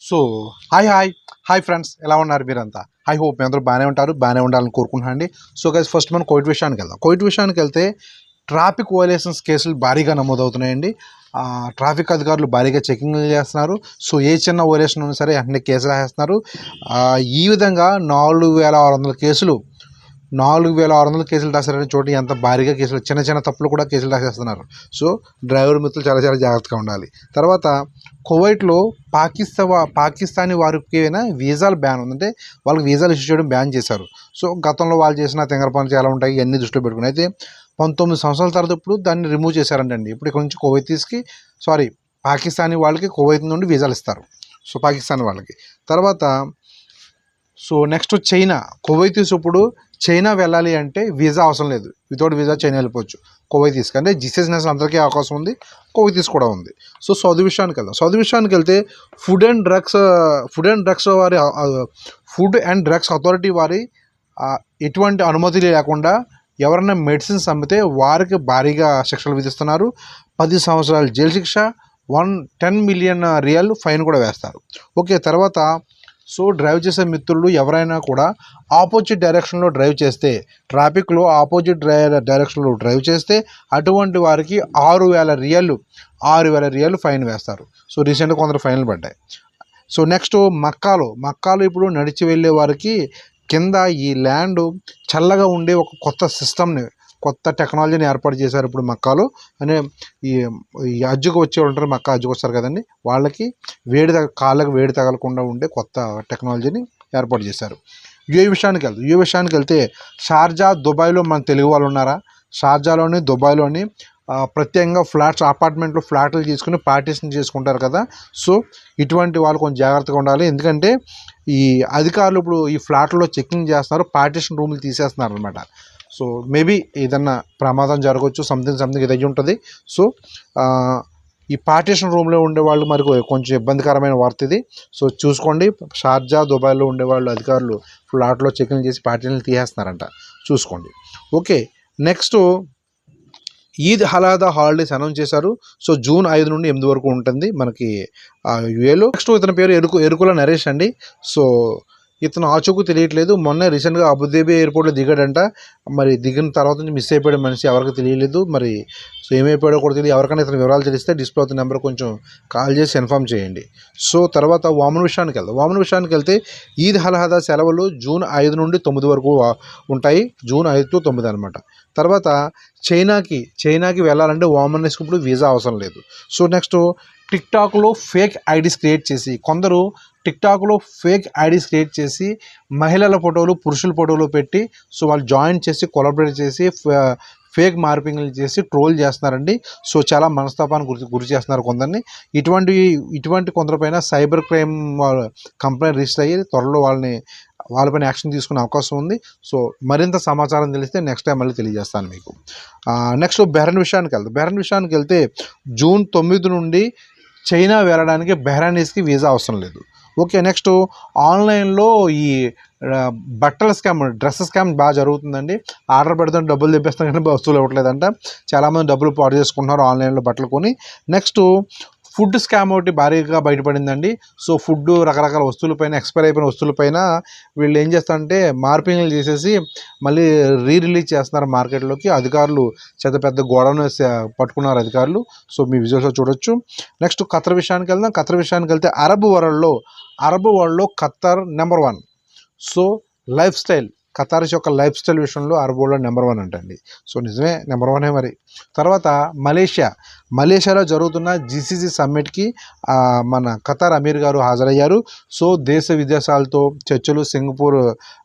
So hi hi hi friends ఎలా ఉన్నారు మీరంతా? ఐ హోప్ మీ అందరూ బాగానే ఉంటారు బాగానే ఉండాలని కోరుకుంటున్నాను అండి. సో గైస్ ఫస్ట్ మనం కోవిడ్ విషయానికి వెళ్దాం. కోవిడ్ విషయానికి వెళ్తే ట్రాఫిక్ వయలేషన్స్ కేసులు భారీగా నమోదవుతున్నాయండి. ట్రాఫిక్ అధికారులు భారీగా చెకింగ్లు చేస్తున్నారు. సో ఏ చిన్న వయలేషన్ ఉన్నా సరే వెంటనే కేసులు వేస్తున్నారు ఈ విధంగా నాలుగు వేల ఆరు వందల కేసులు నాలుగు వేల ఆరు వందల కేసులు రాశారని చోటు ఎంత భారీగా కేసులు చిన్న చిన్న తప్పులు కూడా కేసులు రాసేస్తున్నారు సో డ్రైవర్ మిత్రులు చాలా చాలా జాగ్రత్తగా ఉండాలి. తర్వాత కువైట్లో పాకిస్తా పాకిస్తానీ వారికి అయినా వీసాలు బ్యాన్ ఉందంటే వాళ్ళకి వీసాలు ఇష్యూ చేయడం బ్యాన్ చేశారు. సో గతంలో వాళ్ళు చేసిన తెంగర పనులు చాలా ఉంటాయి ఇవన్నీ దృష్టిలో పెట్టుకుని. అయితే పంతొమ్మిది సంవత్సరాల తర్వాత ఇప్పుడు దాన్ని రిమూవ్ చేశారంటండి. ఇప్పుడు ఇక్కడ నుంచి కువైతీస్కి సారీ పాకిస్తానీ వాళ్ళకి కువైత్ నుండి వీసాలు ఇస్తారు. సో పాకిస్తాన్ వాళ్ళకి. తర్వాత సో నెక్స్ట్ చైనా కువైతీస్ ఇప్పుడు చైనా వెళ్ళాలి అంటే వీసా అవసరం లేదు. వితౌట్ వీసా చైనా వెళ్ళిపోవచ్చు. కువైతీస్ అంటే జిసెస్ నేషన్ అందరికీ అవకాశం ఉంది. కువైతీస్ కూడా ఉంది. సో సౌదీ విషయానికి వెళ్దాం. సౌదీ విషయానికి వెళ్తే food and drugs food and drugs వారి ఫుడ్ అండ్ డ్రగ్స్ అథారిటీ వారి ఎటువంటి అనుమతి లేకుండా ఎవరైనా మెడిసిన్స్ అమ్మితే వారికి భారీగా శిక్షలు విధిస్తున్నారు. పది సంవత్సరాల జైలు శిక్ష one ten million riyal fine కూడా వేస్తారు. ఓకే తర్వాత సో డ్రైవ్ చేసే మిత్రులు ఎవరైనా కూడా ఆపోజిట్ డైరెక్షన్లో డ్రైవ్ చేస్తే ట్రాఫిక్లో ఆపోజిట్ డ్రై డైరెక్షన్లో డ్రైవ్ చేస్తే అటువంటి వారికి ఆరు వేల రియల్ ఆరు వేల రియల్ ఫైన్ వేస్తారు. సో రీసెంట్గా కొందరు ఫైన్లు పడ్డాయి. సో నెక్స్ట్ మక్కాలు మక్కాలు ఇప్పుడు నడిచి వెళ్ళే వారికి కింద ఈ ల్యాండ్ చల్లగా ఉండే ఒక కొత్త సిస్టమ్ని కొత్త టెక్నాలజీని ఏర్పాటు చేశారు ఇప్పుడు మక్కాలో. అనే ఈ ఈ అజ్జుకు వచ్చే ఉంటారు మక్క అజ్జుకు వస్తారు కదండి. వాళ్ళకి వేడి తగ కాళ్ళకి వేడి తగలకుండా ఉండే కొత్త టెక్నాలజీని ఏర్పాటు చేశారు. యుఏ విషయానికి వెళ్తే యుఏ విషయానికి వెళ్తే షార్జా దుబాయ్లో మన తెలుగు వాళ్ళు ఉన్నారా? షార్జాలోని దుబాయ్లోని ప్రత్యేకంగా ఫ్లాట్స్ అపార్ట్మెంట్లో ఫ్లాట్లు తీసుకుని పార్టీషన్ చేసుకుంటారు కదా. సో ఇటువంటి వాళ్ళు కొంచెం జాగ్రత్తగా ఉండాలి. ఎందుకంటే ఈ అధికారులు ఇప్పుడు ఈ ఫ్లాట్లో చెక్కింగ్ చేస్తున్నారు పార్టీషన్ రూమ్లు తీసేస్తున్నారు అనమాట సో మేబీ ఏదన్నా ప్రమాదం జరగవచ్చు సంథింగ్ సంథింగ్ ఇది అయ్యి ఉంటుంది. సో ఈ పార్టీషన్ రూమ్లో ఉండేవాళ్ళు మరి కొంచెం ఇబ్బందికరమైన వార్త ఇది. సో చూసుకోండి షార్జా దుబాయ్లో ఉండేవాళ్ళు అధికారులు ఫ్లాట్లో చెకింగ్ చేసి పార్టీలను తీసేస్తున్నారంట. చూసుకోండి. ఓకే నెక్స్ట్ ఈద్ హలాదా హాలిడేస్ అనౌన్స్ చేశారు. సో జూన్ ఐదు నుండి ఎనిమిది వరకు ఉంటుంది మనకి యుఏలో. నెక్స్ట్ ఇతని పేరు ఎరుకు ఎరుకుల నరేష్ అండి. సో ఇతను ఆచూకు తెలియట్లేదు. మొన్న రీసెంట్గా అబుదాబి ఎయిర్పోర్ట్లో దిగాడంట. మరి దిగిన తర్వాత నుంచి మిస్ అయిపోయాడు మనిషి ఎవరికి తెలియలేదు. మరి సో ఏమైపోయాడో కూడా తెలియదు. ఎవరికైనా ఇతని వివరాలు తెలిస్తే డిస్ప్లే అవుతున్న నెంబర్ కొంచెం కాల్ చేసి ఇన్ఫామ్ చేయండి. సో తర్వాత వామన్ విషయానికి వెళ్దాం. వామన్ విషయానికి వెళ్తే ఈద్ హల్హదా సెలవులు జూన్ ఐదు నుండి తొమ్మిది వరకు ఉంటాయి. జూన్ ఐదు టు తొమ్మిది అనమాట తర్వాత చైనాకి చైనాకి వెళ్ళాలంటే వామన్స్కి ఇప్పుడు వీసా అవసరం లేదు. సో నెక్స్ట్ టిక్టాక్లో ఫేక్ ఐడీస్ క్రియేట్ చేసి కొందరు టిక్టాక్లో ఫేక్ ఐడీస్ క్రియేట్ చేసి మహిళల ఫోటోలు పురుషుల ఫోటోలు పెట్టి సో వాళ్ళు జాయిన్ చేసి కొలాబరేట్ చేసి ఫేక్ మార్పింగ్లు చేసి ట్రోల్ చేస్తున్నారండి. సో చాలా మనస్తాపానికి గురి గురి చేస్తున్నారు కొందరిని. ఇటువంటి ఇటువంటి కొందరిపైన సైబర్ క్రైమ్ కంప్లైంట్ రిజిస్టర్ అయ్యి త్వరలో వాళ్ళని వాళ్ళపైన యాక్షన్ తీసుకునే అవకాశం ఉంది. సో మరింత సమాచారం తెలిస్తే నెక్స్ట్ టైం మళ్ళీ తెలియజేస్తాను మీకు. నెక్స్ట్ బెహ్రన్ విషయానికి వెళ్తాం బెహ్రన్ విషయానికి వెళ్తే జూన్ తొమ్మిది నుండి చైనా వెళ్ళడానికి బెహ్రానీస్కి వీసా అవసరం లేదు. ఓకే నెక్స్ట్ ఆన్లైన్లో ఈ బట్టల స్కామ్ డ్రెస్ స్కామ్ బాగా జరుగుతుందండి. ఆర్డర్ పెడుతుంటే డబ్బులు తెప్పిస్తాం కానీ వస్తువులు ఇవ్వట్లేదంట చాలామంది డబ్బులు పాడు చేసుకుంటున్నారు ఆన్లైన్లో బట్టలు కొని. నెక్స్ట్ ఫుడ్ స్కామ్ ఒకటి భారీగా బయటపడిందండి. సో ఫుడ్ రకరకాల వస్తువులపైన ఎక్స్పైర్ అయిపోయిన వస్తువులపైన వీళ్ళు ఏం చేస్తారంటే మార్పింగ్లు చేసేసి మళ్ళీ రీ రిలీజ్ చేస్తున్నారు మార్కెట్లోకి. అధికారులు పెద్ద పెద్ద గోడను పట్టుకున్నారు అధికారులు. సో మీ విజువల్స్లో చూడొచ్చు. నెక్స్ట్ ఖతర్ విషయానికి వెళ్దాం. ఖతర్ విషయానికి వెళ్తే అరబ్ వరల్డ్లో అరబ్ వరల్డ్లో Qatar number one. So lifestyle Qatar's యొక్క లైఫ్ స్టైల్ విషయంలో అరబ్ వరల్డ్లో నెంబర్ వన్ అంటండి. సో నిజమే నెంబర్ వనే మరి. తర్వాత మలేషియా. మలేషియాలో జరుగుతున్న జీసీసీ సమ్మిట్కి మన ఖతార్ అమీర్ గారు హాజరయ్యారు. సో దేశ విదేశాలతో చర్చలు సింగపూర్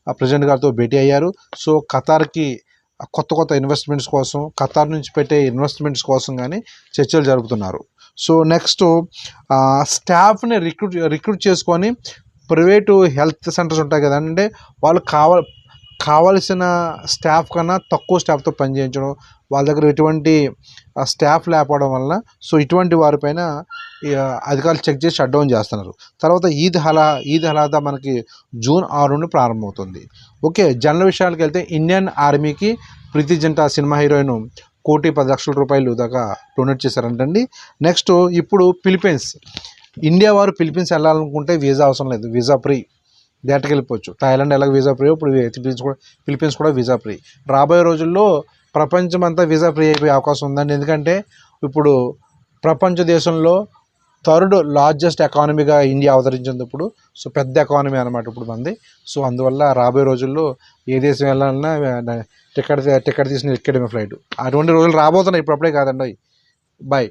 ప్రెసిడెంట్ గారితో భేటీ అయ్యారు. సో ఖతార్కి కొత్త కొత్త ఇన్వెస్ట్మెంట్స్ కోసం ఖతార్ నుంచి పెట్టే ఇన్వెస్ట్మెంట్స్ కోసం కానీ చర్చలు జరుపుతున్నారు. సో నెక్స్ట్ స్టాఫ్ని రిక్రూట్ రిక్రూట్ చేసుకొని ప్రైవేటు హెల్త్ సెంటర్స్ ఉంటాయి కదంటే అంటే వాళ్ళు కావ కావలసిన స్టాఫ్ కన్నా తక్కువ స్టాఫ్తో పనిచేయించడం వాళ్ళ దగ్గర ఎటువంటి స్టాఫ్ లేకపోవడం వలన సో ఇటువంటి వారిపైన అధికారులు చెక్ చేసి షట్ డౌన్ చేస్తున్నారు. తర్వాత ఈద్ హలా ఈద్ హలాదా మనకి జూన్ ఆరు నుండి ప్రారంభమవుతుంది. ఓకే జనరల్ విషయాలకు వెళ్తే ఇండియన్ ఆర్మీకి ప్రీతి జంటా సినిమా హీరోయిన్ కోటి పది లక్షల రూపాయలు దాకా డొనేట్ చేశారంటండి. నెక్స్ట్ ఇప్పుడు ఫిలిపీన్స్ ఇండియా వారు ఫిలిపీన్స్ వెళ్ళాలనుకుంటే వీసా అవసరం లేదు. Visa free. డైరెక్ట్గా వెళ్ళిపోవచ్చు థాయిలాండ్ ఎలా వీసా ఫ్రీ? ఇప్పుడు ఫిలిపీన్స్ కూడా ఫిలిపీన్స్ కూడా వీసా ఫ్రీ. రాబోయే రోజుల్లో ప్రపంచం అంతా వీసా ఫ్రీ అయిపోయే అవకాశం ఉందండి. ఎందుకంటే ఇప్పుడు ప్రపంచ దేశంలో థర్డ్ లార్జెస్ట్ ఎకానమీగా ఇండియా అవతరించింది ఇప్పుడు సో పెద్ద ఎకానమీ అనమాట ఇప్పుడు మంది సో అందువల్ల రాబోయే రోజుల్లో ఏ దేశం వెళ్ళాలన్నా టికెట్ టికెట్ తీసిన ఎక్కడమే ఫ్లైట్ అటువంటి రోజులు రాబోతున్నాయి. ఇప్పుడప్పుడే కాదండి. బాయ్